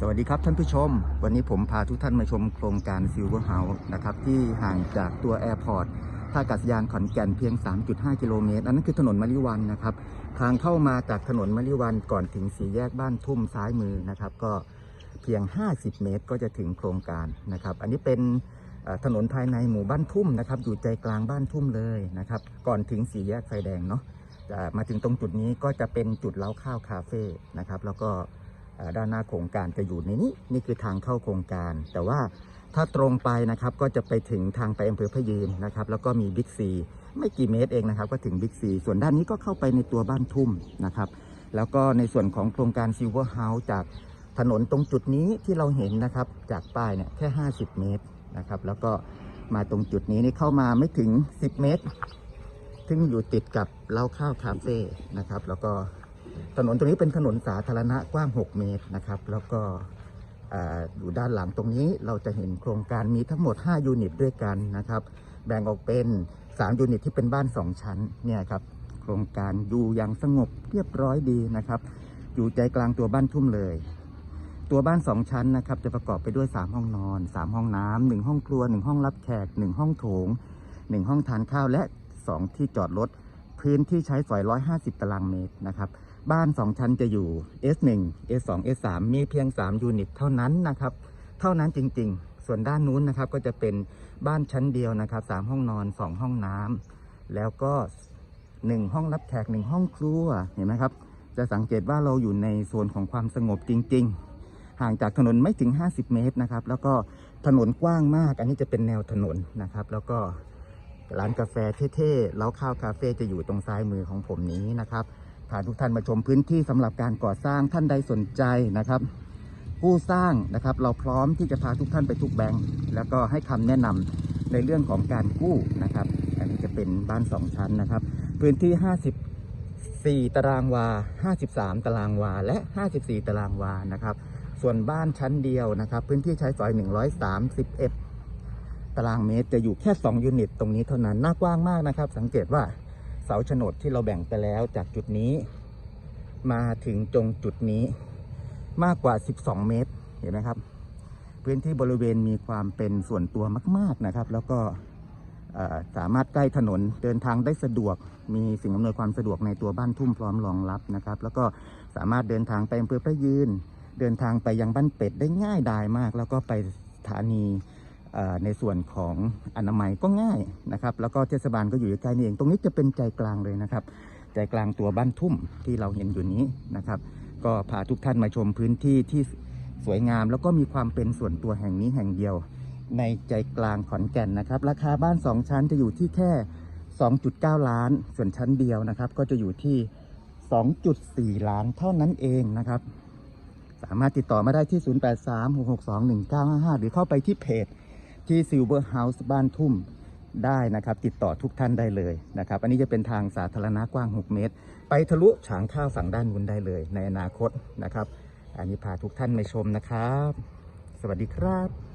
สวัสดีครับท่านผู้ชม วันนี้ผมพาทุกท่านมาชมโครงการ Silver House นะครับที่ห่างจากตัวแอร์พอร์ตท่าอากาศยานขอนแก่นเพียง 3.5 กิโลเมตร อันนั้นคือถนนมะลิวันนะครับ ทางเข้ามาจากถนนมะลิวันก่อนถึงสี่แยกบ้านทุ่มซ้ายมือนะครับ ก็เพียง 50 เมตรก็จะถึงโครงการนะครับ อันนี้เป็นถนนภายในหมู่บ้านทุ่มนะครับ อยู่ใจกลางบ้านทุ่มเลยนะครับ ก่อนถึงสี่แยกไฟแดงเนาะอ่มาถึงตรงจุดนี้ก็จะเป็นจุดเล้าข้าวคาเฟ่นะครับ แล้วก็ ด้านหน้าโครงการจะอยู่ในนี้นี่คือทางเข้าโครงการ แต่ว่าถ้าตรงไปนะครับก็จะไปถึงทางไปอำเภอพะยืนนะครับ แล้วก็มีบิ๊กซีไม่กี่เมตรเองนะครับ ก็ถึงบิ๊กซีส่วนด้านนี้ก็เข้าไปในตัวบ้านทุ่มนะครับ แล้วก็ในส่วนของโครงการซิลเวอร์เฮาส์จากถนนตรงจุดนี้ที่เราเห็นนะครับ จากป้ายเนี่ยแค่ 50 เมตรนะครับ แล้วก็มาตรงจุดนี้นี่เข้ามาไม่ถึง 10 เมตร ซึ่งอยู่ติดกับเล้าข้าวคาเฟ่นะครับ แล้วก็ ถนนตรงนี้เป็นถนนสาธารณะกว้าง 6 เมตรนะครับ แล้วก็อยู่ด้านหลังตรงนี้เราจะเห็นโครงการมีทั้งหมด 5 ยูนิตด้วยกันนะครับ แบ่งออกเป็น 3 ยูนิตที่เป็นบ้าน 2 ชั้นเนี่ยครับโครงการอยู่อย่างสงบเรียบร้อยดีนะครับ อยู่ใจกลางตัวบ้านทุ่มเลย ตัวบ้าน 2 ชั้นนะครับ จะประกอบไปด้วย 3 ห้องนอน 3 ห้องน้ำหนึ่งห้องครัว 1 ห้องรับแขก 1 ห้องโถง 1 ห้องทานข้าวและ 2 ที่จอดรถพื้นที่ใช้สอย 150 ตารางเมตรนะครับ บ้าน 2 ชั้นจะอยู่ S1 S2 S3 มีเพียง 3 ยูนิตเท่านั้นนะครับ เท่านั้นจริงๆ ส่วนด้านนู้นนะครับก็จะเป็นบ้านชั้นเดียวนะครับ 3 ห้องนอน 2 ห้องน้ำแล้วก็ 1 ห้องรับแขก 1 ห้องครัว เห็นไหมครับ จะสังเกตว่าเราอยู่ในโซนของความสงบจริง ๆ ห่างจากถนนไม่ถึง 50 เมตรนะครับ แล้วก็ถนนกว้างมาก อันนี้จะเป็นแนวถนนนะครับ แล้วก็ร้านกาแฟเท่ๆแล้วข้าวคาเฟ่จะอยู่ตรงซ้ายมือของผมนี้นะครับ พาทุกท่านมาชมพื้นที่สำหรับการก่อสร้างท่านใดสนใจนะครับผู้สร้างนะครับเราพร้อมที่จะพาทุกท่านไปทุกแบงค์แล้วก็ให้คำแนะนำในเรื่องของการกู้นะครับ อันนี้จะเป็นบ้านสองชั้นนะครับ พื้นที่ 54 ตารางวา 53 ตารางวา และ 54 ตารางวานะครับ ส่วนบ้านชั้นเดียวนะครับ พื้นที่ใช้สอย 131 ตารางเมตรจะอยู่แค่ 2 ยูนิต ตรงนี้เท่านั้น น่ากว้างมากนะครับ สังเกตว่า เสาโฉนดที่เราแบ่งไปแล้วจากจุดนี้ มาถึงตรงจุดนี้มากกว่า 12 เมตรเห็นไหมครับ พื้นที่บริเวณมีความเป็นส่วนตัวมาก ๆนะครับ แล้วก็สามารถใกล้ถนนเดินทางได้สะดวก มีสิ่งอำนวยความสะดวกในตัวบ้านทุ่มพร้อมรองรับนะครับ แล้วก็สามารถเดินทางไปอำเภอพระยืน เดินทางไปยังบ้านเป็ดได้ง่ายดายมาก แล้วก็ไปสถานี ในส่วนของอนามัยก็ง่ายนะครับ แล้วก็เทศบาลก็อยู่ใกล้นี่เอง ตรงนี้จะเป็นใจกลางเลยนะครับ ใจกลางตัวบ้านทุ่มที่เราเห็นอยู่นี้นะครับ ก็พาทุกท่านมาชมพื้นที่ที่สวยงาม แล้วก็มีความเป็นส่วนตัวแห่งนี้แห่งเดียว ในใจกลางขอนแก่นนะครับ ราคาบ้าน 2 ชั้นจะอยู่ที่แค่ 2.9 ล้าน ส่วนชั้นเดียวนะครับ ก็จะอยู่ที่ 2.4 ล้านเท่านั้นเองนะครับ สามารถติดต่อมาได้ที่ 0836621955 หรือเข้าไปที่เพจ ที่ Silver House บ้านทุ่มได้นะครับ ติดต่อทุกท่านได้เลยนะครับ อันนี้จะเป็นทางสาธารณะกว้าง 6 เมตร ไปทะลุฉางข้าวฝั่งด้านนู้นได้เลย ในอนาคตนะครับ อันนี้พาทุกท่านไปชมนะครับ สวัสดีครับ